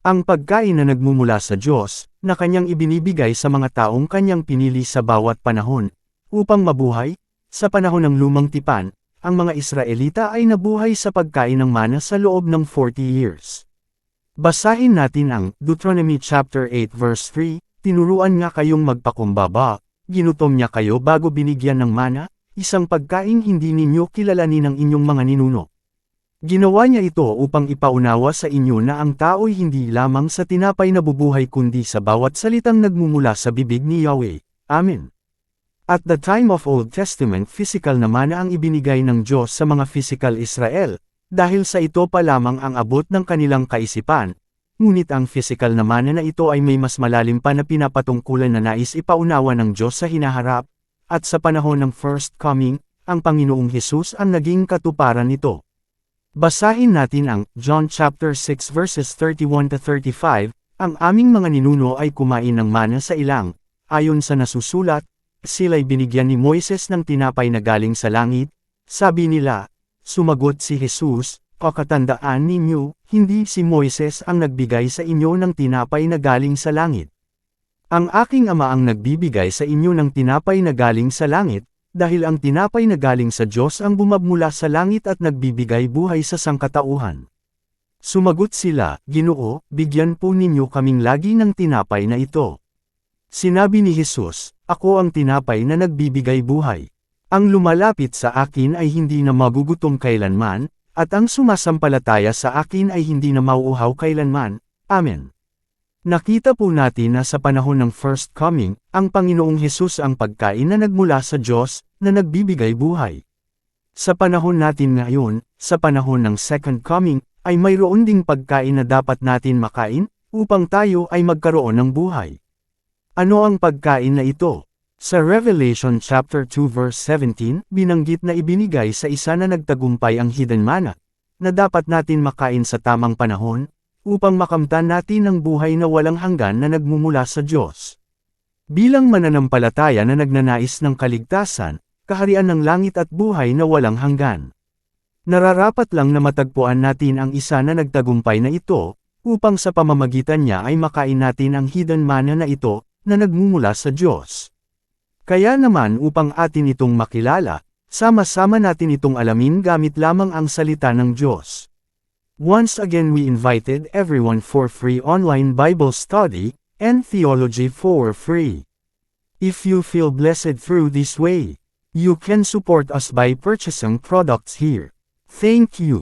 Ang pagkain na nagmumula sa Diyos, na kanyang ibinibigay sa mga taong kanyang pinili sa bawat panahon, upang mabuhay, sa panahon ng lumang tipan, ang mga Israelita ay nabuhay sa pagkain ng mana sa loob ng 40 years. Basahin natin ang Deuteronomy chapter 8 verse 3, tinuruan nga kayong magpakumbaba, ginutom niya kayo bago binigyan ng mana, isang pagkain hindi ninyo kilalanin ng inyong mga ninuno. Ginawa niya ito upang ipaunawa sa inyo na ang tao'y hindi lamang sa tinapay na bubuhay kundi sa bawat salitang nagmumula sa bibig ni Yahweh. Amen. At the time of Old Testament physical na mana ang ibinigay ng Diyos sa mga physical Israel, dahil sa ito pa lamang ang abot ng kanilang kaisipan. Ngunit ang physical na mana na ito ay may mas malalim pa na pinapatungkulan na nais ipaunawa ng Diyos sa hinaharap, at sa panahon ng First Coming, ang Panginoong Hesus ang naging katuparan nito. Basahin natin ang John chapter 6 verses 31 to 35, ang aming mga ninuno ay kumain ng mana sa ilang, ayon sa nasusulat, sila'y binigyan ni Moises ng tinapay na galing sa langit, sabi nila, sumagot si Jesus, kakatandaan ninyo, hindi si Moises ang nagbigay sa inyo ng tinapay na galing sa langit. Ang aking ama ang nagbibigay sa inyo ng tinapay na galing sa langit, dahil ang tinapay na galing sa Diyos ang bumabmula sa langit at nagbibigay buhay sa sangkatauhan. Sumagot sila, Ginoo, bigyan po ninyo kaming lagi ng tinapay na ito. Sinabi ni Jesus, Ako ang tinapay na nagbibigay buhay. Ang lumalapit sa akin ay hindi na magugutom kailanman, at ang sumasampalataya sa akin ay hindi na mauuhaw kailanman. Amen. Nakita po natin na sa panahon ng First Coming, ang Panginoong Hesus ang pagkain na nagmula sa Diyos, na nagbibigay buhay. Sa panahon natin ngayon, sa panahon ng Second Coming, ay mayroon ding pagkain na dapat natin makain, upang tayo ay magkaroon ng buhay. Ano ang pagkain na ito? Sa Revelation chapter 2 verse 17, binanggit na ibinigay sa isa na nagtagumpay ang hidden manna, na dapat natin makain sa tamang panahon, upang makamtan natin ang buhay na walang hanggan na nagmumula sa Diyos. Bilang mananampalataya na nagnanais ng kaligtasan, kaharian ng langit at buhay na walang hanggan. Nararapat lang na matagpuan natin ang isa na nagtagumpay na ito, upang sa pamamagitan niya ay makain natin ang hidden manna na ito, na nagmumula sa Diyos. Kaya naman upang atin itong makilala, sama-sama natin itong alamin gamit lamang ang salita ng Diyos. Once again we invited everyone for free online Bible study and theology for free. If you feel blessed through this way, you can support us by purchasing products here. Thank you.